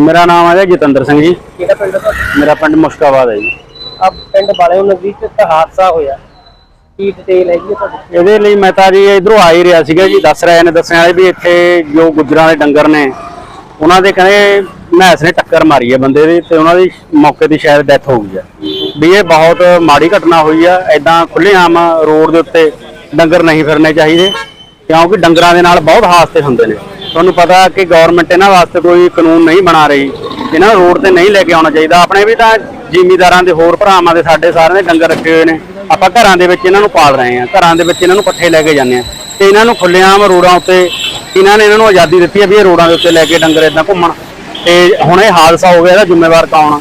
ਮੇਰਾ ਨਾਮ ਹੈ ਜੀ ਜਤਿੰਦਰ ਸਿੰਘ ਜੀ। ਕਿਹੜਾ ਪਿੰਡ ਦਾ ਮੇਰਾ ਪਿੰਡ ਮੁਸ਼ਕਾਬਾਦ ਹੈ ਜੀ। ਆ ਪਿੰਡ ਬਾਲੇ ਨਜ਼ਦੀਕ ਇੱਕ ਹਾਦਸਾ ਹੋਇਆ। ਕੀ ਡਿਟੇਲ ਹੈਗੀ ਹੈ ਤੁਹਾਡੀ ਇਹਦੇ ਲਈ ਮੈਂ ਤਾਂ ਜੀ ਇਧਰੋਂ ਆ ਹੀ ਰਿਹਾ ਸੀਗਾ ਜੀ ਦੱਸ ਰਹੇ ਨੇ ਦੱਸਣ ਵਾਲੇ ਵੀ ਇੱਥੇ ਜੋ ਗੁੱਜਰਾਂ ਦੇ ਡੰਗਰ ਨੇ ਉਹਨਾਂ ਦੇ ਕਹਿੰਦੇ ਮੈਸ ਨੇ ਟੱਕਰ ਮਾਰੀ ਹੈ ਬੰਦੇ ਦੀ ਤੇ ਉਹਨਾਂ ਦੀ ਮੌਕੇ ਤੇ ਸ਼ਾਇਦ ਡੈਥ ਹੋ ਗਈ ਹੈ ਵੀ ਇਹ ਬਹੁਤ ਮਾੜੀ ਘਟਨਾ ਹੋਈ ਆ ਐਦਾਂ ਖੁੱਲ੍ਹੇਆਮ ਰੋਡ ਦੇ ਉੱਤੇ ਡੰਗਰ ਨਹੀਂ ਫਿਰਨੇ ਚਾਹੀਦੇ ਕਿਉਂਕਿ ਡੰਗਰਾਂ ਦੇ ਨਾਲ ਬਹੁਤ ਹਾਦਸੇ ਹੁੰਦੇ ਨੇ। ਤੁਹਾਨੂੰ ਪਤਾ ਕਿ ਗਵਰਨਮੈਂਟ ਇਹਨਾਂ ਵਾਸਤੇ ਕੋਈ ਕਾਨੂੰਨ ਨਹੀਂ ਬਣਾ ਰਹੀ। ਇਹਨਾਂ ਨੂੰ ਰੋਡ ਤੇ ਨਹੀਂ ਲੈ ਕੇ ਆਉਣਾ ਚਾਹੀਦਾ। ਆਪਣੇ ਵੀ ਤਾਂ ਜ਼ਿਮੀਦਾਰਾਂ ਦੇ ਹੋਰ ਭਰਾਵਾਂ ਦੇ ਸਾਡੇ ਸਾਰਿਆਂ ਦੇ ਡੰਗਰ ਰੱਖੇ ਹੋਏ ਨੇ। ਆਪਾਂ ਘਰਾਂ ਦੇ ਵਿੱਚ ਇਹਨਾਂ ਨੂੰ ਪਾਲ ਰਹੇ ਹਾਂ। ਘਰਾਂ ਦੇ ਵਿੱਚ ਇਹਨਾਂ ਨੂੰ ਪੱਠੇ ਲੈ ਕੇ ਜਾਂਦੇ ਆ ਤੇ ਇਹਨਾਂ ਨੂੰ ਖੁੱਲ੍ਹੇਆਮ ਰੋਡਾਂ ਉੱਤੇ ਇਹਨਾਂ ਨੇ ਇਹਨਾਂ ਨੂੰ ਆਜ਼ਾਦੀ ਦਿੱਤੀ ਹੈ ਵੀ ਇਹ ਰੋਡਾਂ ਦੇ ਉੱਤੇ ਲੈ ਕੇ ਡੰਗਰ ਇਦਾਂ ਘੁੰਮਣ। ਤੇ ਹੁਣ ਇਹ ਹਾਦਸਾ ਹੋ ਗਿਆ, ਇਹਦਾ ਜ਼ਿੰਮੇਵਾਰ ਕੌਣ ਆ?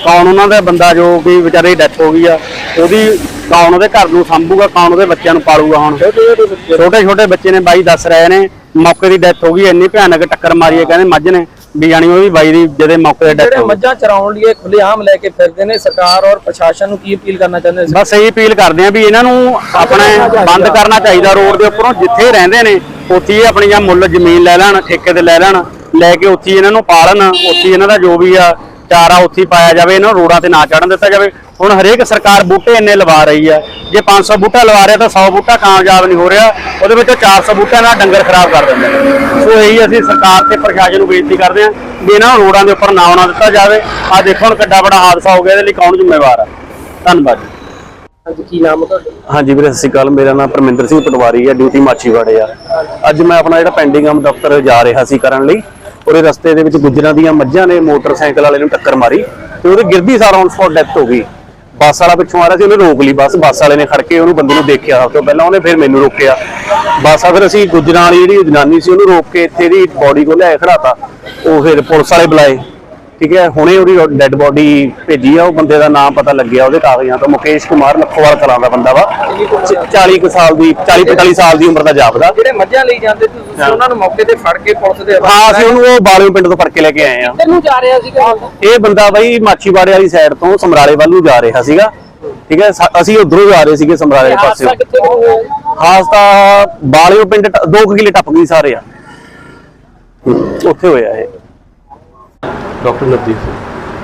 ਕੌਣ ਉਹਨਾਂ ਦਾ ਬੰਦਾ ਜੋ ਕਿ ਵਿਚਾਰੇ ਡੈਥ ਹੋ ਗਈ ਆ ਉਹਦੀ ਕੌਣ ਉਹਦੇ ਘਰ ਨੂੰ ਸੰਭੂਗਾ ਕੌਣ ਉਹਦੇ ਬੱਚਿਆਂ ਨੂੰ ਪਾਲੂਗਾ ਹੁਣ? ਛੋਟੇ ਛੋਟੇ ਬੱਚੇ ਨੇ ਬਾਈ ਦੱਸ ਰਹੇ ਨੇ ਮੌਕੇ ਦੀ ਡੈਥ ਹੋ ਗਈ ਇੰਨੀ ਭਿਆਨਕ ਟੱਕਰ ਮਾਰੀ ਹੈ ਕਹਿੰਦੇ ਮੱਝ ਨੇ। ਵੀ ਜਾਣੀ ਉਹ ਵੀ ਬਾਈ ਦੀ ਜਦੇ ਮੌਕੇ ਤੇ ਡੈਥ ਜਿਹੜੇ ਮੱਝਾਂ ਚਰਾਉਣ ਲਈ ਖੁੱਲੇ ਆਮ ਲੈ ਕੇ ਫਿਰਦੇ ਨੇ ਸਰਕਾਰ ਔਰ ਪ੍ਰਸ਼ਾਸਨ ਨੂੰ ਕੀ ਅਪੀਲ ਕਰਨਾ ਚਾਹੁੰਦੇ ਨੇ? ਬਸ ਇਹੀ ਅਪੀਲ ਕਰਦੇ ਆ ਵੀ ਇਹਨਾਂ ਨੂੰ ਆਪਣੇ ਬੰਦ ਕਰਨਾ ਚਾਹੀਦਾ ਰੋਡ ਦੇ ਉੱਪਰੋਂ ਜਿੱਥੇ ਰਹਿੰਦੇ ਨੇ ਉੱਥੇ ਹੀ ਆਪਣੀ ਜਾਂ ਮੁੱਲ ਜ਼ਮੀਨ ਲੈ ਲੈਣ ਠੇਕੇ ਤੇ ਲੈ ਲੈਣ ਲੈ ਕੇ ਉੱਥੇ ਇਹਨਾਂ ਨੂੰ ਪਾਲਣ ਉੱਥੇ ਇਹਨਾਂ ਦਾ ਜੋ ਵੀ ਆ ਚਾਰਾ ਉੱਥੇ ਹੀ ਪਾਇਆ ਜਾਵੇ ਇਹਨਾਂ ਨੂੰ ਰੋਡਾਂ ਤੇ ਨਾ ਚੜਨ ਦਿੱਤਾ ਜਾਵੇ। ਹੁਣ ਹਰੇਕ ਸਰਕਾਰ ਬੂਟੇ ਇੰਨੇ ਲਵਾ ਰਹੀ ਆ ਜੇ 500 ਬੂਟਾ ਲਵਾ ਰਿਹਾ ਤਾਂ 100 ਬੂਟਾ ਕਾਮਯਾਬ ਨਹੀਂ ਹੋ ਰਿਹਾ। ਉਹਦੇ ਵਿੱਚੋਂ 400 ਬੂਟਿਆਂ ਨਾਲ ਡੰਗਰ ਖਰਾਬ ਕਰ ਦਿੰਦੇ ਨੇ। ਸੋ ਇਹੀ ਅਸੀਂ ਸਰਕਾਰ ਤੇ ਪ੍ਰਸ਼ਾਸਨ ਨੂੰ ਬੇਨਤੀ ਕਰਦੇ ਹਾਂ ਵੀ ਇਹਨਾਂ ਨੂੰ ਰੋਡਾਂ ਦੇ ਉੱਪਰ ਨਾ ਆਉਣਾ ਦਿੱਤਾ ਜਾਵੇ। ਆ ਦੇਖੋ ਹੁਣ ਕਿੱਡਾ ਬੜਾ ਹਾਦਸਾ ਹੋ ਗਿਆ ਇਹਦੇ ਲਈ ਕੌਣ ਜ਼ਿੰਮੇਵਾਰ ਆ? ਧੰਨਵਾਦ ਜੀ। ਹਾਂਜੀ ਕੀ ਨਾਮ ਹੈ ਤੁਹਾਡਾ? ਹਾਂਜੀ ਵੀਰੇ ਸਤਿ ਸ਼੍ਰੀ ਅਕਾਲ। ਮੇਰਾ ਨਾਮ ਪਰਮਿੰਦਰ ਸਿੰਘ ਪਟਵਾਰੀ ਹੈ ਡਿਊਟੀ ਮਾਛੀਵਾੜੇ ਆ। ਅੱਜ ਮੈਂ ਆਪਣਾ ਜਿਹੜਾ ਪੈਂਡਿੰਗ ਆਮ ਦਫ਼ਤਰ ਜਾ ਰਿਹਾ ਸੀ ਕਰਨ ਲਈ ਉਹਦੇ ਰਸਤੇ ਦੇ ਵਿੱਚ ਗੁੱਜਰਾਂ ਦੀਆਂ ਮੱਝਾਂ ਨੇ ਮੋਟਰਸਾਈਕਲ ਵਾਲੇ ਨੂੰ ਟੱਕਰ ਮਾਰੀ ਤੇ ਉਹਦੇ ਗਿਰਦੀ ਸਾਰ ਔਨ ਸਪੌਟ ਡੈਥ ਹੋ ਗਈ। ਬੱਸ ਵਾਲਾ ਪਿੱਛੋਂ ਆ ਰਿਹਾ ਸੀ, ਉਹਨੇ ਰੋਕ ਲਈ ਬੱਸ। ਬੱਸ ਵਾਲੇ ਨੇ ਖੜ ਕੇ ਉਹਨੂੰ ਬੰਦੇ ਨੂੰ ਦੇਖਿਆ। ਸਭ ਤੋਂ ਪਹਿਲਾਂ ਉਹਨੇ ਫਿਰ ਮੈਨੂੰ ਰੋਕਿਆ। ਬੱਸ ਆ ਫਿਰ ਅਸੀਂ ਗੁੱਜਰਾਂ ਵਾਲੀ ਜਿਹੜੀ ਜਨਾਨੀ ਸੀ ਉਹਨੂੰ ਰੋਕ ਕੇ ਇੱਥੇ ਦੀ ਬੋਡੀ ਕੋਲ ਲਿਆਏ ਖੜਾਤਾ ਉਹ ਫਿਰ ਪੁਲਿਸ ਵਾਲੇ ਬੁਲਾਏ। ਠੀਕ ਹੈ ਹੁਣੇ ਉਹਦੀ ਡੈੱਡ ਬੋਡੀ ਭੇਜੀ ਆ ਉਹ ਬੰਦੇ ਦਾ ਨਾਮ ਪਤਾ ਲੱਗਿਆ ਉਹਦੇ ਕਾਗਜ਼ਾਂ ਤੋਂ। ਮੁਕੇਸ਼ ਕੁਮਾਰ ਲੱਖੋਵਾਲ ਕਲਾਂ ਦਾ ਬੰਦਾ ਵਾ। 40 ਕੁ ਸਾਲ ਦੀ 40 45 ਸਾਲ ਦੀ ਉਮਰ ਦਾ ਜਾਪਦਾ। ਜਿਹੜੇ ਮੱਝਾਂ ਲਈ ਜਾਂਦੇ ਸੀ ਤੁਸੀਂ ਉਹਨਾਂ ਨੂੰ ਮੌਕੇ ਤੇ ਫੜ ਕੇ ਪੁਲਿਸ ਦੇ ਹਾਂ ਅਸੀਂ ਉਹਨੂੰ ਉਹ ਬਾਲਿਓ ਪਿੰਡ ਤੋਂ ਫੜ ਕੇ ਲੈ ਕੇ ਆਏ ਆ। ਕਿੱਧਰ ਨੂੰ ਜਾ ਰਿਹਾ ਸੀਗਾ ਇਹ ਬੰਦਾ ਬਾਈ ਮਾਛੀਵਾੜੇ ਵਾਲੀ ਸਾਈਡ ਤੋਂ ਸਮਰਾਲੇ ਵੱਲ ਨੂੰ ਜਾ ਰਿਹਾ ਸੀਗਾ। ਠੀਕ ਹੈ ਅਸੀਂ ਉਧਰੋਂ ਜਾ ਰਹੇ ਸੀਗੇ ਸਮਰਾਲੇ ਪਾਸੇ ਖਾਸ ਤਾਂ ਬਾਲਿਓ ਪਿੰਡ 2 ਕਿਲੇ ਟੱਪ ਗਈ ਸਾਰੇ ਆ। ਉੱਥੇ ਹੋਇਆ ਇਹ। ਡਾਕਟਰ ਨਵਦੀਪ ਸਿੰਘ।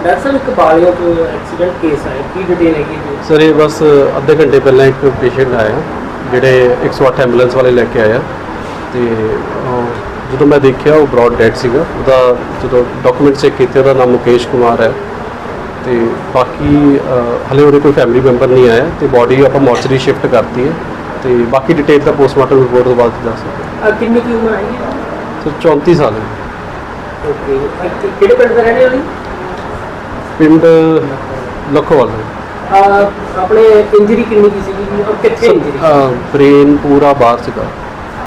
ਦਰਅਸਲ ਇੱਕ ਬਾਲਿਓ ਤੋਂ ਐਕਸੀਡੈਂਟ ਕੇਸ ਆਇਆ। ਕੀ ਡਿਟੇਲ ਹੈਗੀ ਜੀ ਸਰ ਇਹ ਬਸ ਅੱਧੇ ਘੰਟੇ ਪਹਿਲਾਂ ਇੱਕ ਪੇਸ਼ੈਂਟ ਆਇਆ ਜਿਹੜੇ 108 ਐਂਬੂਲੈਂਸ ਵਾਲੇ ਲੈ ਕੇ ਆਇਆ। ਤੇ ਅਹ, ਜਦੋਂ ਮੈਂ ਦੇਖਿਆ ਉਹ ਬ੍ਰੌਡ ਡੈਡ ਸੀਗਾ। ਉਹਦਾ ਜਦੋਂ ਡਾਕੂਮੈਂਟ ਚੈੱਕ ਕੀਤੇ ਉਹਦਾ ਨਾਮ ਮੁਕੇਸ਼ ਕੁਮਾਰ ਹੈ। ਤੇ ਬਾਕੀ ਅਹ, ਹਲੇ ਉਹਦੇ ਕੋਈ ਫੈਮਿਲੀ ਮੈਂਬਰ ਨਹੀਂ ਆਇਆ। ਤੇ ਬਾਡੀ ਆਪਾਂ ਮੋਰਚਰੀ ਸ਼ਿਫਟ ਕਰਤੀ ਹੈ। ਤੇ ਬਾਕੀ ਡਿਟੇਲ ਤਾਂ ਪੋਸਟਮਾਰਟਮ ਰਿਪੋਰਟ ਤੋਂ ਬਾਅਦ ਦੱਸ ਸਕਦੇ ਅਹ ਕਿੰਨੀ ਕੀ ਉਮਰ ਹੈਗੀ ਸਰ 34 ਸਾਲ ਹੈ। ਓਕੇ। ਕਿਹੜੇ ਪਿੰਡ ਦਾ ਰਹਿਣੇ ਵਾਲੀ? ਪਿੰਡ ਲਖੋਵਾਲ। ਹੈ ਅਹ ਆਪਣੇ ਇੰਜਰੀ ਕਿੰਨੀ ਕੀ ਸੀਗੀ? ਔਰ ਕਿੱਥੇ ਇੰਜਰੀ? ਬ੍ਰੇਨ ਪੂਰਾ ਬਾਹਰ ਸੀਗਾ।